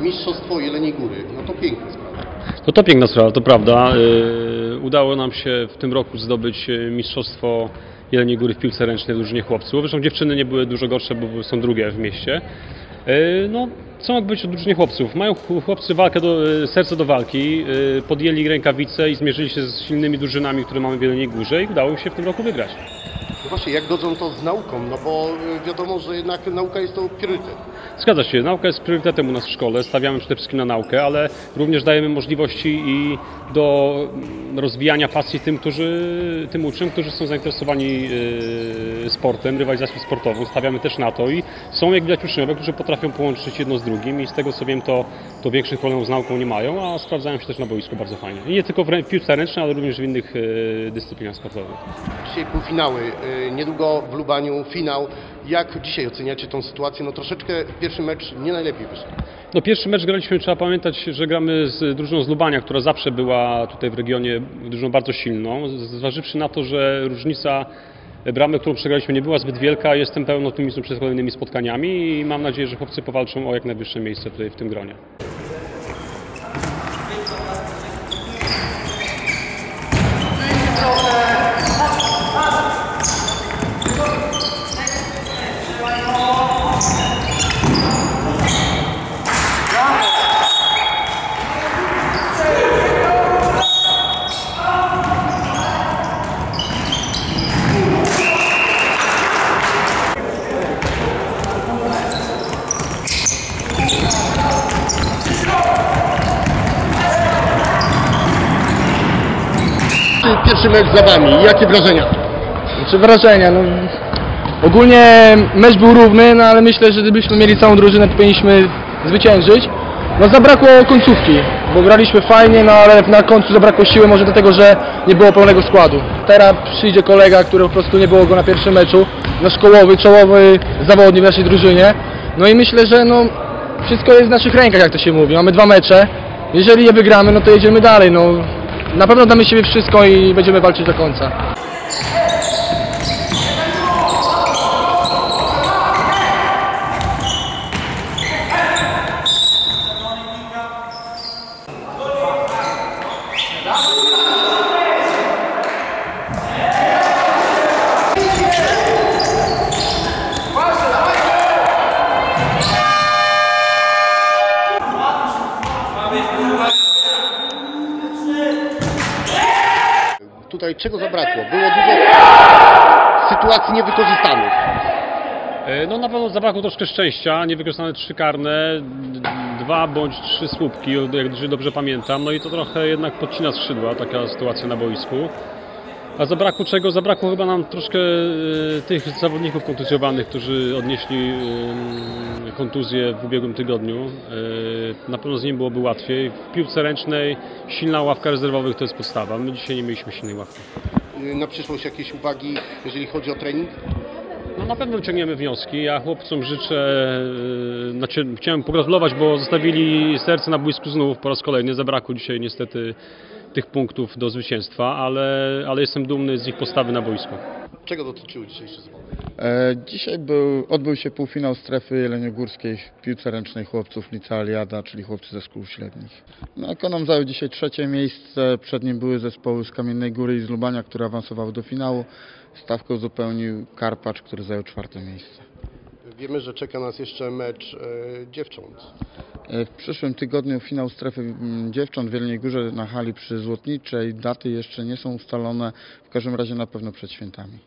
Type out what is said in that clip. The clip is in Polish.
Mistrzostwo Jeleniej Góry, no to piękna sprawa. No to piękna sprawa, to prawda. Yy, Udało nam się w tym roku zdobyć yy, mistrzostwo Jeleniej Góry w piłce ręcznej w drużynie chłopców. Zresztą dziewczyny nie były dużo gorsze, bo są drugie w mieście. Yy, No, co ma być w drużynie chłopców? Mają ch- chłopcy walkę do, serce do walki, podjęli rękawice i zmierzyli się z silnymi drużynami, które mamy w Jeleniej Górze i udało im się w tym roku wygrać. Właśnie, jak godzą to z nauką? No bo y, wiadomo, że jednak nauka jest to priorytet. Zgadza się, nauka jest priorytetem u nas w szkole, stawiamy przede wszystkim na naukę, ale również dajemy możliwości i do rozwijania pasji tym, którzy, tym uczniom, którzy są zainteresowani yy, sportem, rywalizacją sportową. Stawiamy też na to i są jak widać uczniowie, którzy potrafią połączyć jedno z drugim i z tego co wiem to, to większych problemów z nauką nie mają, a sprawdzają się też na boisku bardzo fajnie. I nie tylko w piłce ręcznej, ale również w innych yy, dyscyplinach sportowych. Dzisiaj półfinały, y, niedługo w Lubaniu finał. Jak dzisiaj oceniacie tą sytuację? No troszeczkę pierwszy mecz nie najlepiej wyszedł. No pierwszy mecz graliśmy, trzeba pamiętać, że gramy z drużyną z Lubania, która zawsze była tutaj w regionie drużyną bardzo silną. Zważywszy na to, że różnica bramy, którą przegraliśmy nie była zbyt wielka, jestem pełen optymizmu przed kolejnymi spotkaniami i mam nadzieję, że chłopcy powalczą o jak najwyższe miejsce tutaj w tym gronie. Pierwszy mecz za Wami, jakie wrażenia? Czy wrażenia? No, ogólnie mecz był równy, no ale myślę, że gdybyśmy mieli całą drużynę, to powinniśmy zwyciężyć. No zabrakło końcówki, bo graliśmy fajnie, no ale na końcu zabrakło siły może dlatego, że nie było pełnego składu. Teraz przyjdzie kolega, który po prostu nie było go na pierwszym meczu, nasz szkołowy, czołowy zawodnik w naszej drużynie. No i myślę, że no wszystko jest w naszych rękach, jak to się mówi. Mamy dwa mecze. Jeżeli je wygramy, no to jedziemy dalej. No, na pewno damy siebie wszystko i będziemy walczyć do końca. Tutaj czego zabrakło? Było dużo sytuacji niewykorzystanych. E, No na pewno zabrakło troszkę szczęścia, niewykorzystane trzy karne, dwa bądź trzy słupki, jak dobrze pamiętam, no i to trochę jednak podcina skrzydła, taka sytuacja na boisku. A zabrakło czego? Zabrakło chyba nam troszkę e, tych zawodników kontuzjowanych, którzy odnieśli e, kontuzję w ubiegłym tygodniu. E, Na pewno z nim byłoby łatwiej. W piłce ręcznej silna ławka rezerwowych to jest podstawa. My dzisiaj nie mieliśmy silnej ławki. Y, Na przyszłość jakieś uwagi, jeżeli chodzi o trening? No na pewno wyciągniemy wnioski. Ja chłopcom życzę, znaczy chciałem pogratulować, bo zostawili serce na błysku znów po raz kolejny. Zabrakło dzisiaj niestety tych punktów do zwycięstwa, ale, ale jestem dumny z ich postawy na boisku. Czego dotyczyły dzisiejsze zwoły? E, Dzisiaj był, odbył się półfinał strefy jeleniogórskiej w piłce ręcznej chłopców Licea Aliada, czyli chłopcy ze szkół średnich. No, Ekonom zajął dzisiaj trzecie miejsce, przed nim były zespoły z Kamiennej Góry i z Lubania, które awansowały do finału. Stawkę uzupełnił Karpacz, który zajął czwarte miejsce. Wiemy, że czeka nas jeszcze mecz e, dziewcząt. E, W przyszłym tygodniu finał strefy mm, dziewcząt w Wielkiej Górze na hali przy Złotniczej. Daty jeszcze nie są ustalone, w każdym razie na pewno przed świętami.